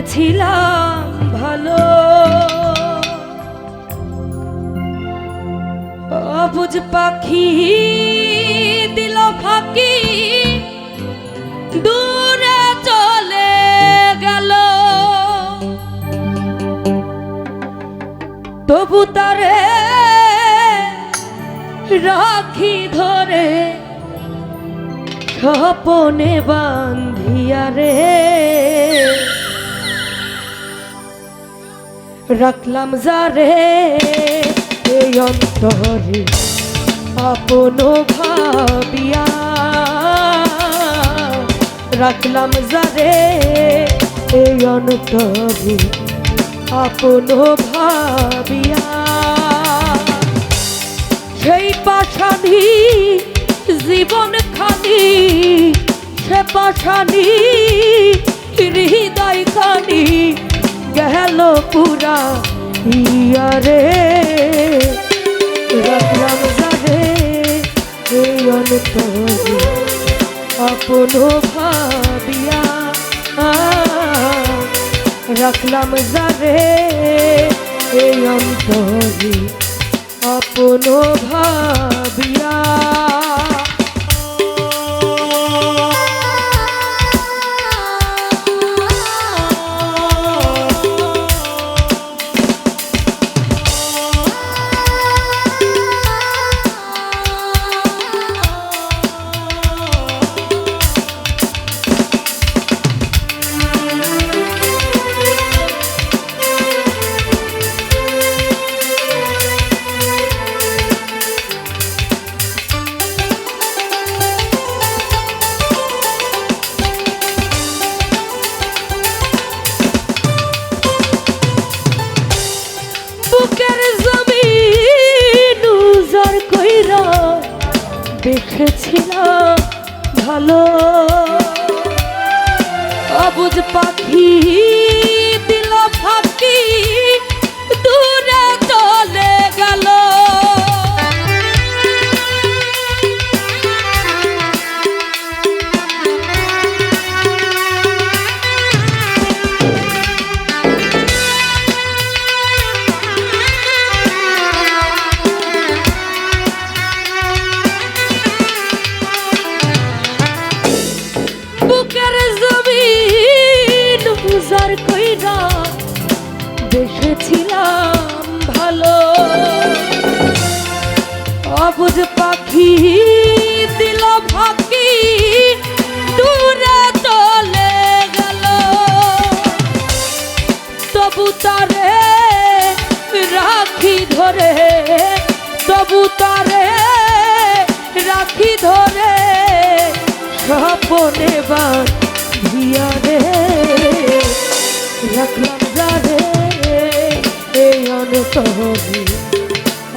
বেসেছিলাম ভালো। অবুজ পাখি দিল ফাঁকি, দূরে চলে গেল। তবু তারে রাখি ধরে, স্বপনে বান্ধিয়া রে। রাখলাম যারে, এই অন্তরে আপন ভাবিয়া। রাখলাম যারে, এই অন্তরে আপন ভাবিয়া। সেই পাশানি জীবন খানি, সে পাশানি হৃদয় খানি গেল পুরা ইয়ারে। রাখলাম যারে এই অন্তরে আপন ভাবিয়া রাখলাম যারে এই অন্তরে আপন ভাবিয়া বুকের জমিন উজার কইরা দেখেছিলাম ভালো। অবুজ পাখি দেখেছিলাম ভালো। অবুজ পাখি দিল ফাঁকি, দূরে চলে গেল। তবু তারে রাখি ধরে, তবু তারে রাখি ধরে, স্বপনে বাঁধিয়া অন্তরে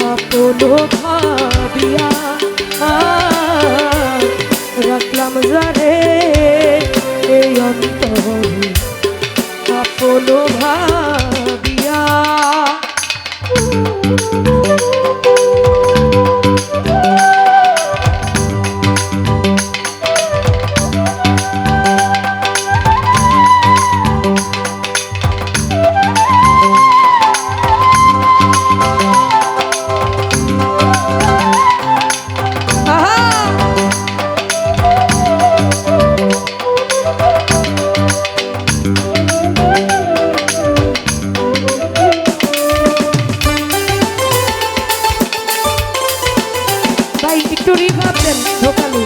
আপন ভাবিয়া রাখলাম যারে এই অন্তরে আপন ভাবিয়া ভাই একটু রিভাব দেন ঢোকালু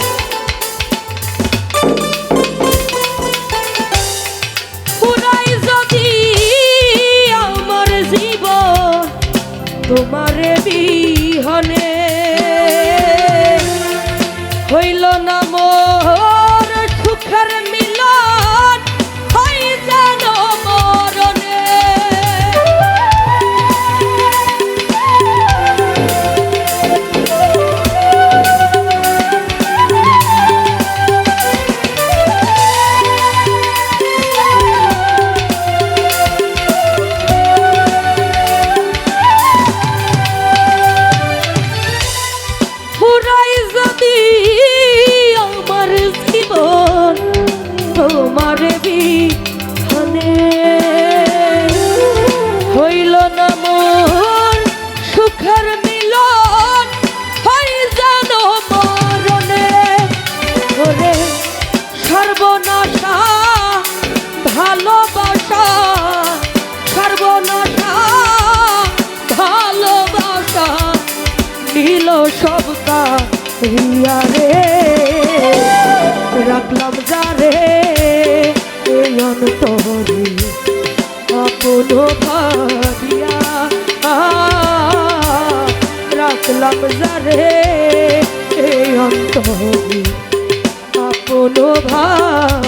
রিয়া রে রাখলাম যারে এই অন্তরে। আপন ভাবিয়া রাখলাম যারে এই অন্তরে। আপন ভাবিয়া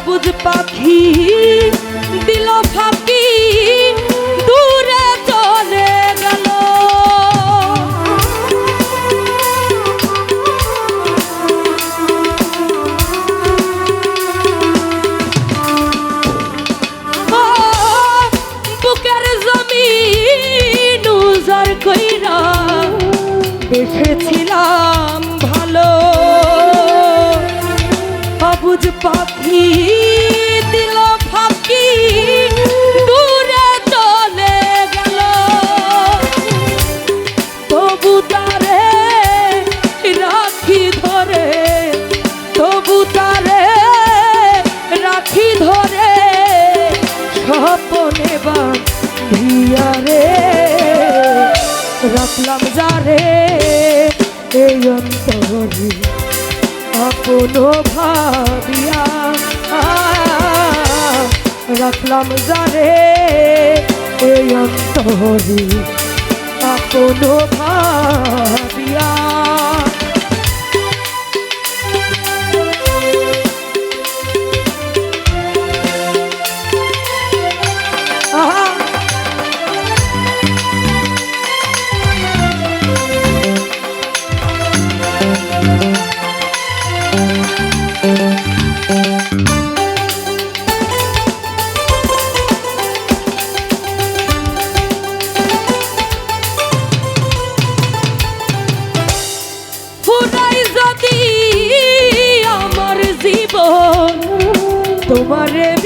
অবুজ পাখি দিল ফাঁকি দূরে চলে গেল। বুকের জমিন উজার কইরা স্বপনে বাঁধিয়া রে, রাখলাম যারে এই অন্তরে আপন ভাবিয়া রাখলাম যারে এই অন্তরে আপন ভাবিয়া whatever.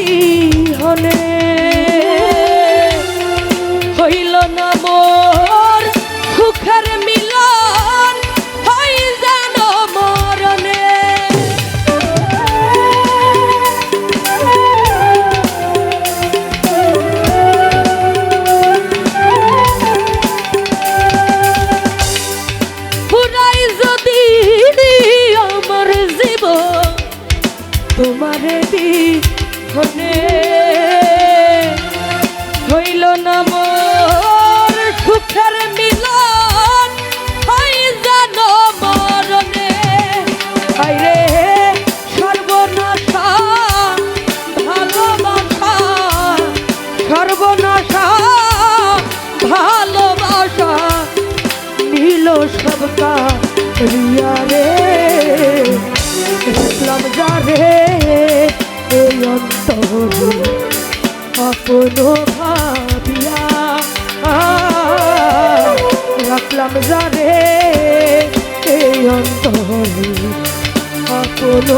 রিয়া রে দেখলাম যারে এই অন্তরে আপন ভাবিয়া। রাখলাম যারে এই অন্তরে আপন